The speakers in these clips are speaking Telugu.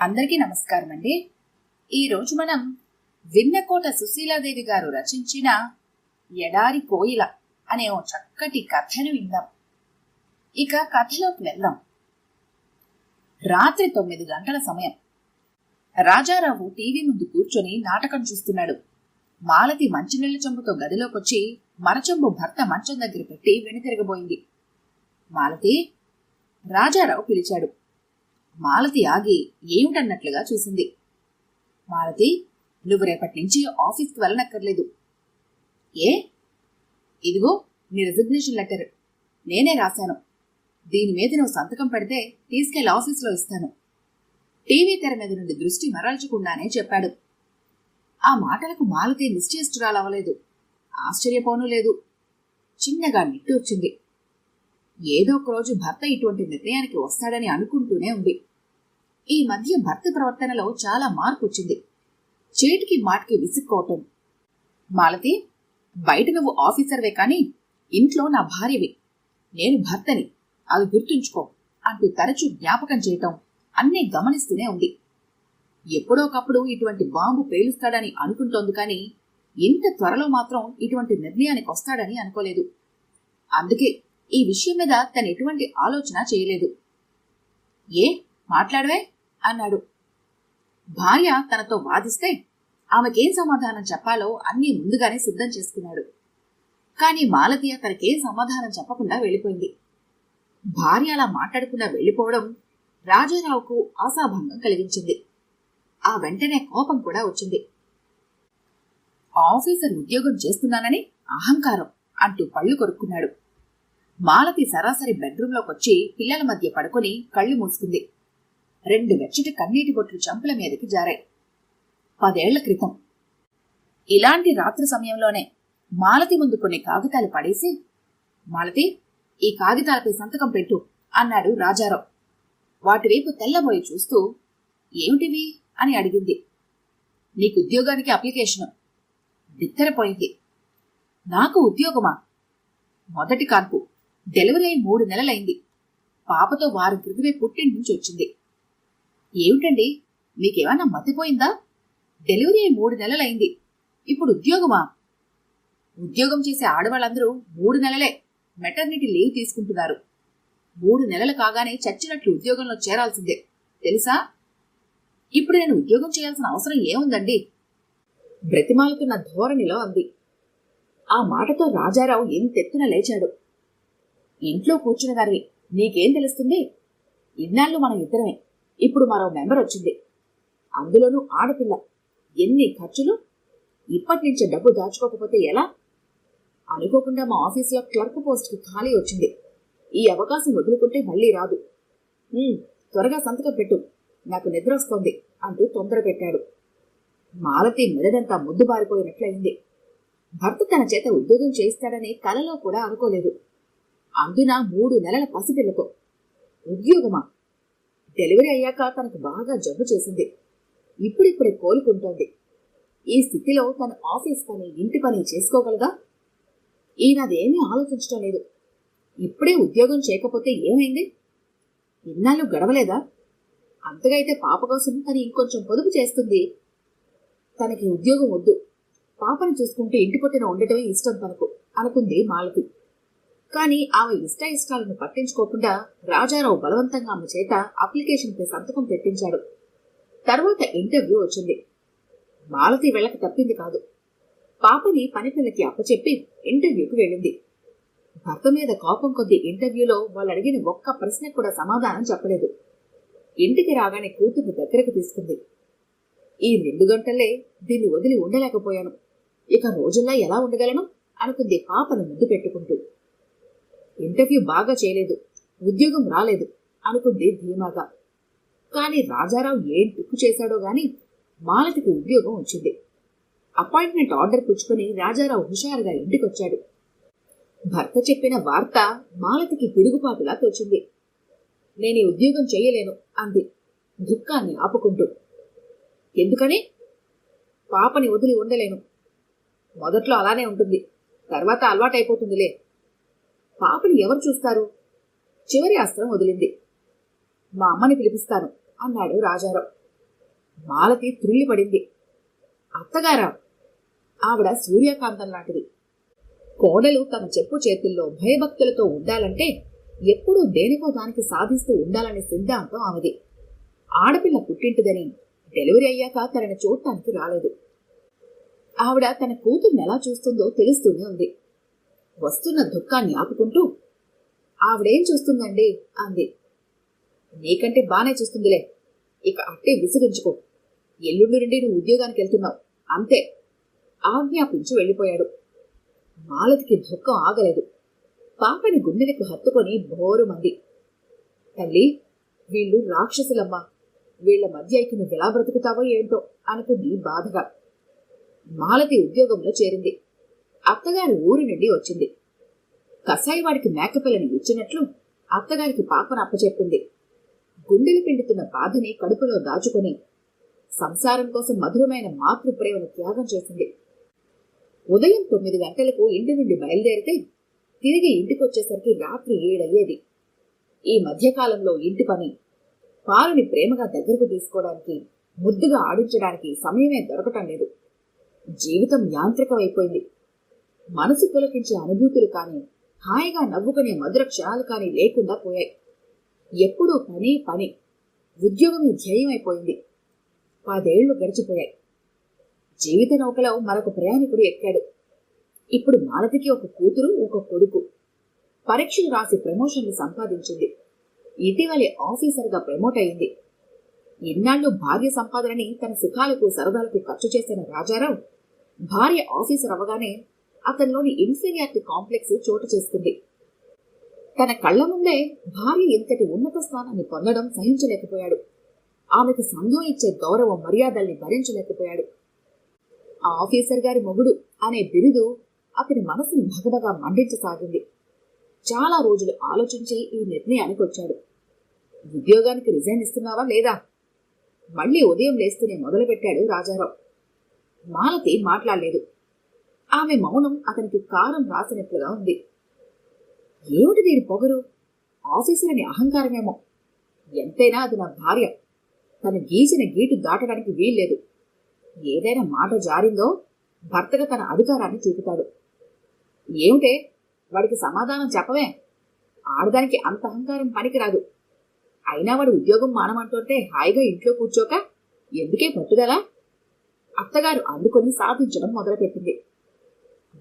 అందరికీ నమస్కారం అండి. ఈరోజు మనం విన్నకోట సుశీలాదేవి గారు రచించిన ఎడారి కోయిల అనే ఓ చక్కటి కథను విందాం. ఇక కథలోకి వెళ్దాం. రాత్రి తొమ్మిది గంటల సమయం. రాజారావు టీవీ ముందు కూర్చొని నాటకం చూస్తున్నాడు. మాలతి మంచినీళ్ళ చెంబుతో గదిలోకొచ్చి మరచెంబు భర్త మంచం దగ్గర పెట్టి వెనుతిరగబోయింది. మాలతి రాజారావు పిలిచాడు. మాలతి ఆగి ఏమిటన్నట్లుగా చూసింది. మాలతి నువ్వు రేపటి నుంచి ఆఫీస్కి వెళ్ళనక్కర్లేదు. ఏ? ఇదిగో నీ రిజిగ్నేషన్ లెటర్. నేనే రాశాను. దీని మీద నువ్వు సంతకం పెడితే తీసుకెళ్ళి ఆఫీస్లో ఇస్తాను. టీవీ తెర మీద నుండి దృష్టి మరల్చకుండానే చెప్పాడు. ఆ మాటలకు మాలతి నిశ్చేష్టురాలవలేదు ఆశ్చర్యపోనూ లేదు. చిన్నగా నిట్టూర్చింది. ఏదో ఒక రోజు భర్త ఇటువంటి నిర్ణయానికి వస్తాడని అనుకుంటూనే ఉంది. ఈ మధ్య భర్త ప్రవర్తనలో చాలా మార్పు వచ్చింది చేటికి మాటికి విసుక్కోవటం. మాలతి బయట నువ్వు ఆఫీసర్వే కానీ ఇంట్లో నా భార్యవి. నేను భర్తని. అది గుర్తుంచుకో అంటూ తరచూ జ్ఞాపకం చేయటం అన్నీ గమనిస్తూనే ఉంది. ఎప్పుడోకప్పుడు ఇటువంటి బాంబు పేలుస్తాడని అనుకుంటోంది కానీ ఇంత త్వరలో మాత్రం ఇటువంటి నిర్ణయానికి వస్తాడని అనుకోలేదు. అందుకే ఈ విషయం మీద తను ఎటువంటి ఆలోచన చేయలేదు. ఏ? మాట్లాడవే? అన్నాడు. భార్య తనతో వాదిస్తే ఆమెకేం సమాధానం చెప్పాలో అన్నీ ముందుగానే సిద్ధం చేసుకున్నాడు. కాని మాలతీయ తనకేం సమాధానం చెప్పకుండా వెళ్ళిపోయింది. భార్య అలా మాట్లాడకుండా వెళ్ళిపోవడం రాజారావుకు ఆశాభంగం కలిగించింది. ఆ వెంటనే కోపం కూడా వచ్చింది. ఆఫీసర్ ఉద్యోగం చేస్తున్నానని అహంకారం అంటూ పళ్ళు కొరుక్కున్నాడు. మాలతి సరాసరి బెడ్రూంలోకొచ్చి పిల్లల మధ్య పడుకొని కళ్ళు మూసుకుంది. రెండు వెచ్చటి కన్నీటి బొట్లు చంపుల మీదకి జారాయి పదేళ్ళ క్రితం. ఇలాంటి రాత్రి సమయంలోనే మాలతి ముందు కొన్ని కాగితాలు పడేసి మాలతి ఈ కాగితాలపై సంతకం పెట్టు అన్నాడు రాజారావు. వాటివైపు తెల్లబోయి చూస్తూ ఏమిటివి? అని అడిగింది. నీకు ఉద్యోగానికి అప్లికేషను. బిత్తరపోయింది. నాకు ఉద్యోగమా? మొదటి కాన్పు. డెలివరీ అయి మూడు నెలలైంది. పాపతో వారం క్రితమే పుట్టింటి నుంచి వచ్చింది. ఏమిటండి? మీకేమైనా మతిపోయిందా? డెలివరీ అయి మూడు నెలలైంది. ఇప్పుడు ఉద్యోగమా? ఉద్యోగం చేసే ఆడవాళ్ళందరూ మూడు నెలలే మెటర్నిటీ లీవ్ తీసుకుంటున్నారు. మూడు నెలలు కాగానే చచ్చినట్లు ఉద్యోగంలో చేరాల్సిందే. తెలుసా? ఇప్పుడు నేను ఉద్యోగం చేయాల్సిన అవసరం ఏముందండి? బ్రతిమాలుతున్న ధోరణిలో అంది. ఆ మాటతో రాజారావు ఎంతెత్తున లేచాడు. ఇంట్లో కూర్చున్న గారి నీకేం తెలుస్తుంది? ఇన్నాళ్ళు మనం ఇద్దరమే. ఇప్పుడు మరో మెంబర్ వచ్చింది. అందులోనూ ఆడపిల్ల. ఎన్ని ఖర్చులు? ఇప్పటి నుంచే డబ్బు దాచుకోకపోతే ఎలా? అనుకోకుండా మా ఆఫీసులో క్లర్క్ పోస్ట్కి ఖాళీ వచ్చింది. ఈ అవకాశం వదులుకుంటే మళ్ళీ రాదు. త్వరగా సంతకం పెట్టు. నాకు నిద్ర వస్తోంది అంటూ తొందర పెట్టాడు. మాలతి మెదడంతా ముద్దుబారిపోయినట్లయింది భర్త తన చేత ఉద్యోగం చేయిస్తాడని కలలో కూడా అనుకోలేదు. అందున మూడు నెలల పసిపిల్లతో ఉద్యోగమా? డెలివరీ అయ్యాక తనకు బాగా జబ్బు చేసింది. ఇప్పుడిప్పుడే కోలుకుంటోంది. ఈ స్థితిలో తన ఆఫీస్ పని ఇంటి పని చేసుకోగలదా? ఈయనదేమీ ఆలోచించటం లేదు. ఇప్పుడే ఉద్యోగం చేయకపోతే ఏమైంది? ఇన్నాళ్ళు గడవలేదా? అంతగా అయితే పాప కోసం తను ఇంకొంచెం పొదుపు చేస్తుంది. తనకి ఉద్యోగం వద్దు. పాపను చూసుకుంటూ ఇంటి పొట్టిన ఉండటమే ఇష్టం తనకు అనుకుంది మాలతి. కానీ ఆమె ఇష్ట ఇష్టాలను పట్టించుకోకుండా రాజారావు బలవంతంగా ఆమె చేత అప్లికేషన్పై సంతకం పెట్టించాడు. తర్వాత ఇంటర్వ్యూ వచ్చింది. మాలతి వెళ్ళక తప్పింది కాదు. పాపని పని పిల్లకి అప్పచెప్పి ఇంటర్వ్యూకి వెళ్ళింది. భర్త మీద కోపం కొద్ది ఇంటర్వ్యూలో వాళ్ళు అడిగిన ఒక్క ప్రశ్నకు కూడా సమాధానం చెప్పలేదు. ఇంటికి రాగానే కూతురు దగ్గరకు తీసుకుంది. ఈ రెండు గంటలే దీన్ని వదిలి ఉండలేకపోయాను. ఇక రోజుల్లా ఎలా ఉండగలను? అనుకుంది పాపను ముద్దు పెట్టుకుంటూ. ఇంటర్వ్యూ బాగా చేయలేదు ఉద్యోగం రాలేదు అనుకుంది ధీమాగా. కానీ రాజారావు ఏం టిక్కు చేశాడో గాని మాలతికి ఉద్యోగం వచ్చింది. అపాయింట్మెంట్ ఆర్డర్ పుచ్చుకుని రాజారావు హుషారుగా ఇంటికొచ్చాడు. భర్త చెప్పిన వార్త మాలతికి పిడుగుపాటులా తోచింది. నేను ఈ ఉద్యోగం చేయలేను అంది దుఃఖాన్ని ఆపుకుంటూ. ఎందుకని? పాపని వదిలి ఉండలేను. మొదట్లో అలానే ఉంటుంది తర్వాత అలవాటైపోతుందిలే. పాపని ఎవరు చూస్తారు? చివరి అస్త్రం వదిలింది. మా అమ్మని పిలిపిస్తాను అన్నాడు రాజారావు. మాలతి త్రుల్లిపడింది అత్తగారా ఆవిడ సూర్యకాంతం లాంటిది. కోడలు తన చెప్పు చేతుల్లో భయభక్తులతో ఉండాలంటే ఎప్పుడూ దేనికో దానికి సాధిస్తూ ఉండాలనే సిద్ధాంతం ఆమెది. ఆడపిల్ల పుట్టింటిదని డెలివరీ అయ్యాక తనని చూడటానికి రాలేదు. ఆవిడ తన కూతుర్ని ఎలా చూస్తుందో తెలుస్తూనే ఉంది. వస్తున్న దుఃఖాన్ని ఆపుకుంటూ ఆవిడేం చూస్తుందండి? అంది. నీకంటే బానే చూస్తుందిలే. ఇక అట్టే విసిగించుకో. ఎల్లుండి నుండి నువ్వు ఉద్యోగానికి వెళ్తున్నావు. అంతే. ఆజ్ఞాపించి వెళ్ళిపోయాడు. మాలతికి దుఃఖం ఆగలేదు. పాపని గుండెలకు హత్తుకొని బోరుమంది తల్లి వీళ్ళు రాక్షసులమ్మా. వీళ్ళ మధ్య ఇక నువ్వు ఎలా బ్రతుకుతావో ఏంటో అనుకుంది బాధగా. మాలతి ఉద్యోగంలో చేరింది. అత్తగారి ఊరి నుండి వచ్చింది. కసాయివాడికి మేకపిల్లని ఇచ్చినట్లు అత్తగారికి పాపను అప్పచెప్పింది. గుండెలు పిండుతున్న బాధని కడుపులో దాచుకుని సంసారం కోసం మధురమైన మాతృప్రేమను త్యాగం చేసింది. ఉదయం తొమ్మిది గంటలకు ఇంటి నుండి బయలుదేరితే తిరిగి ఇంటికొచ్చేసరికి రాత్రి ఏడయ్యేది. ఈ మధ్యకాలంలో ఇంటి పని పాలుని ప్రేమగా దగ్గరకు తీసుకోవడానికి ముద్దుగా ఆడించడానికి సమయమే దొరకటం లేదు. జీవితం యాంత్రికమైపోయింది. మనసు పులకించే అనుభూతులు కానీ హాయిగా నవ్వుకునే మధుర క్షణాలు కానీ లేకుండా పోయాయి. ఎప్పుడూ పని పని. ఉద్యోగమే ధ్యేయమైపోయింది. పదేళ్ళు గడిచిపోయాయి. జీవిత నౌకలో మరొక ప్రయాణికుడు ఎక్కాడు. ఇప్పుడు మాలతికి ఒక కూతురు ఒక కొడుకు. పరీక్షలు రాసి ప్రమోషన్లు సంపాదించింది. ఇటీవలే ఆఫీసర్గా ప్రమోట్ అయింది. ఇన్నాళ్ళు భార్య సంపాదనని తన సుఖాలకు సరదాలకు ఖర్చు చేసిన రాజారావు భార్య ఆఫీసర్ అవగానే అతనిలోని ఇన్ఫీరియారిటీ కాంప్లెక్స్ చోటు చేసుకుంది. తన కళ్ళ ముందే భార్య ఇంతటి ఉన్నత స్థానాన్ని పొందడం సహించలేకపోయాడు. ఆమెకు సంఘం ఇచ్చే గౌరవ మర్యాదల్ని భరించలేకపోయాడు. ఆ ఆఫీసర్ గారి మొగుడు అనే బిరుదు అతని మనసుని భగభగా మండించసాగింది. చాలా రోజులు ఆలోచించి ఈ నిర్ణయానికి వచ్చాడు ఉద్యోగానికి రిజైన్ ఇస్తున్నావా లేదా? మళ్ళీ ఉదయం లేస్తూనే మొదలుపెట్టాడు రాజారావు. మాలతి మాట్లాడలేదు. ఆమె మౌనం అతనికి కారం రాసినట్లుగా ఉంది. ఏమిటి దీని పొగరు? ఆఫీసర్ అని అహంకారమేమో. ఎంతైనా అది నా భార్య. తను గీసిన గీటు దాటడానికి వీల్లేదు. ఏదైనా మాట జారిందో భర్తగా తన అధికారాన్ని చూపుతాడు. ఏమిటే? వాడికి సమాధానం చెప్పవే? ఆడదానికి అంత అహంకారం పనికిరాదు. అయినా వాడు ఉద్యోగం మానమంటుంటే హాయిగా ఇంట్లో కూర్చోక ఎందుకే పట్టుదల? అత్తగారు అందుకొని సాధించడం మొదలుపెట్టింది.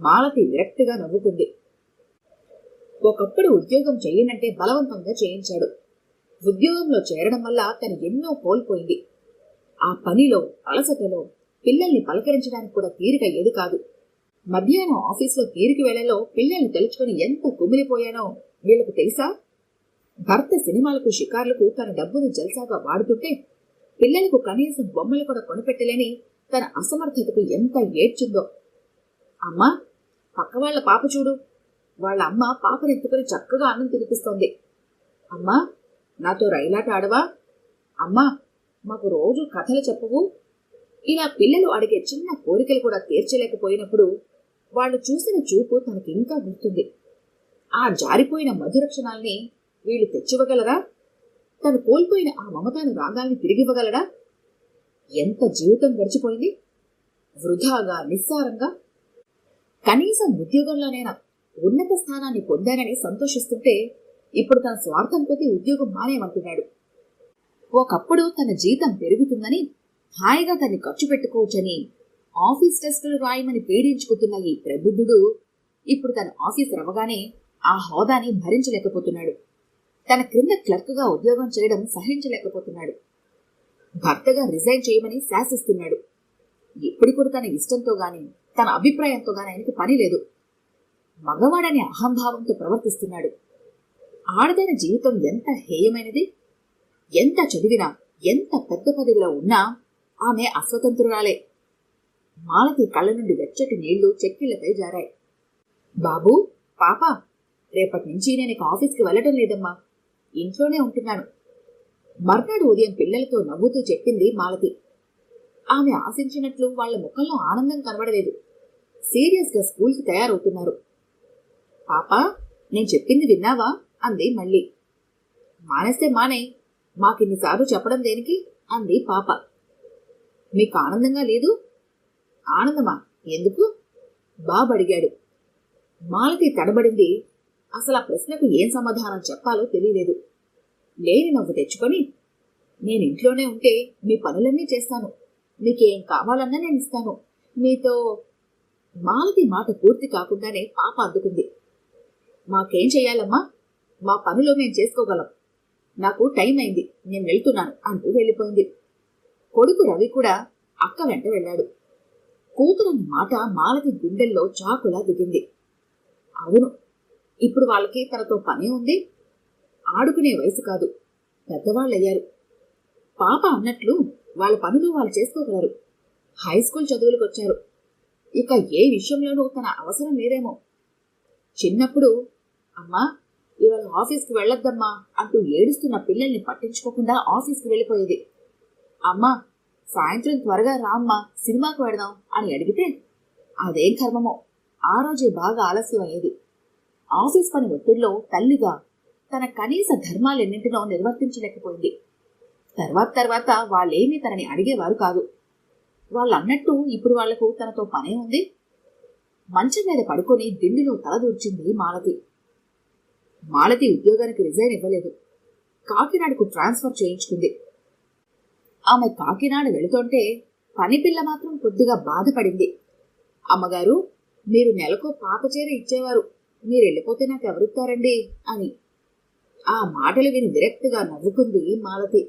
మాలతి విరక్తిగా నవ్వుకుంది. ఒకప్పుడు ఉద్యోగం చేయనంటే బలవంతంగా చేయించాడు. ఉద్యోగంలో చేరడం వల్ల తను ఎన్నో కోల్పోయింది. ఆ పనిలో అలసటలో పిల్లల్ని పలకరించడానికి కూడా తీరిక ఏది కాదు. మధ్యాహ్నం ఆఫీస్లో తీరికి వేళలో పిల్లల్ని తెలుసుకుని ఎంత కుమిలిపోయానో వీళ్ళకు తెలుసా? భర్త సినిమాలకు షికార్లకు తన డబ్బును జల్సాగా వాడుతుంటే పిల్లలకు కనీసం బొమ్మలు కూడా కొనిపెట్టలేని తన అసమర్థతకు ఎంత ఏడ్చిందో. అమ్మా పక్క వాళ్ళ పాప చూడు. వాళ్ళ అమ్మ పాపనెత్తుకుని చక్కగా అన్నం తినిపిస్తోంది. అమ్మా నాతో రైలాట ఆడవా? అమ్మా మాకు రోజు కథలు చెప్పవు. ఇలా పిల్లలు అడిగే చిన్న కోరికలు కూడా తీర్చలేకపోయినప్పుడు వాళ్ళు చూసిన చూపు తనకి ఇంకా గుర్తుంది. ఆ జారిపోయిన మధుర క్షణాల్ని వీళ్ళు తెచ్చివ్వగలరా? తను కోల్పోయిన ఆ మమతాను రాగాల్ని తిరిగివ్వగలడా? ఎంత జీవితం గడిచిపోయింది? వృధాగా నిస్సారంగా కనీసం ఉద్యోగంలోనైనా ఉన్నత స్థానాన్ని పొందానని సంతోషిస్తుంటే ఇప్పుడు తన స్వార్థం కొద్దీ ఉద్యోగం మానేమంటున్నాడు. ఒకప్పుడు తన జీతం పెరుగుతుందని హాయిగా తన్ని ఖర్చు పెట్టుకోవచ్చని ఆఫీస్ టెస్టులు రాయమని పీడించుకుతున్న ఈ ప్రబుద్ధుడు ఇప్పుడు తన ఆఫీస్ రవ్వగానే ఆ హోదాని భరించలేకపోతున్నాడు. తన క్రింద క్లర్క్గా ఉద్యోగం చేయడం సహించలేకపోతున్నాడు. భర్తగా రిజైన్ చేయమని శాసిస్తున్నాడు. ఇప్పుడు కూడా తన ఇష్టంతో గాని తన అభిప్రాయంతో గాని ఆయనకు పని లేదు. మగవాడనే అహంభావంతో ప్రవర్తిస్తున్నాడు. ఆడదైన జీవితం ఎంత హేయమైనది? ఎంత చదివినా ఎంత పెద్ద పదవిలో ఉన్నా ఆమె అస్వతంత్రురాలే. మాలతి కళ్ళ నుండి వెచ్చటి నీళ్ళు చెక్కిళ్ళపై జారాయి. బాబూ పాప రేపటి నుంచి నేను ఇక ఆఫీస్కి వెళ్ళటం లేదమ్మా. ఇంట్లోనే ఉంటున్నాను. మర్నాడు ఉదయం పిల్లలతో నవ్వుతూ చెప్పింది మాలతి. ఆమె ఆశించినట్లు వాళ్ళ ముఖంలో ఆనందం కనబడలేదు. సీరియస్గా స్కూల్కి తయారవుతున్నారు. పాపా నేను చెప్పింది విన్నావా? అంది మళ్ళీ. మానేస్తే మానే మాకిన్నిసార్లు చెప్పడం దేనికి? అంది పాప. మీకు ఆనందంగా లేదు? ఆనందమా? ఎందుకు? బాబు అడిగాడు. మాలతి తడబడింది. అసలు ఆ ప్రశ్నకు ఏం సమాధానం చెప్పాలో తెలియలేదు. లేని నవ్వు తెచ్చుకొని నేను ఇంట్లోనే ఉంటే మీ పనులన్నీ చేస్తాను. మీకేం కావాలన్నా నేను ఇస్తాను. మీతో మాలతి మాట పూర్తి కాకుండానే పాప అద్దుకుంది మాకేం చేయాలమ్మా మా పనులు మేం చేసుకోగలం. నాకు టైం అయింది. నేను వెళ్తున్నాను అంటూ వెళ్ళిపోయింది. కొడుకు రవి కూడా అక్క వెంట వెళ్ళాడు. కూతురన్న మాట మాలతి గుండెల్లో చాకులా దిగింది. అవును ఇప్పుడు వాళ్ళకి తనతో పనే ఉంది. ఆడుకునే వయసు కాదు. పెద్దవాళ్ళయ్యారు. పాప అన్నట్లు వాళ్ళ పనులు వాళ్ళు చేసుకోగలరు. హై స్కూల్ చదువులకు వచ్చారు. ఇక ఏ విషయంలోనూ తన అవసరం లేదేమో. చిన్నప్పుడు అమ్మా ఇవాళ ఆఫీస్కి వెళ్ళొద్దమ్మా అంటూ ఏడుస్తున్న పిల్లల్ని పట్టించుకోకుండా ఆఫీస్కి వెళ్ళిపోయేది. అమ్మా సాయంత్రం త్వరగా రామ్మా సినిమాకు వెడదాం అని అడిగితే అదేం కర్మమో ఆ రోజే బాగా ఆలస్యం అయ్యేది. ఆఫీస్ పని ఒత్తిడిలో తల్లిగా తన కనీస ధర్మాలెన్నింటినో నిర్వర్తించలేకపోయింది. తర్వాత తర్వాత వాళ్ళేమీ తనని అడిగేవారు కాదు. వాళ్ళన్నట్టు ఇప్పుడు వాళ్ళకు తనతో పనే ఉంది. మంచం మీద పడుకొని దిండిలో తలదూర్చింది మాలతి. మాలతి ఉద్యోగానికి రిజైన్ ఇవ్వలేదు. కాకినాడకు ట్రాన్స్ఫర్ చేయించుకుంది. ఆమె కాకినాడ వెళుతుంటే పని పిల్ల మాత్రం కొద్దిగా బాధపడింది. అమ్మగారు మీరు నెలకు పాత చీర ఇచ్చేవారు. మీరు వెళ్ళిపోతే నాకు ఎవరిస్తారండి అని. ఆ మాటలు విని విరక్తిగా నవ్వుకుంది మాలతి.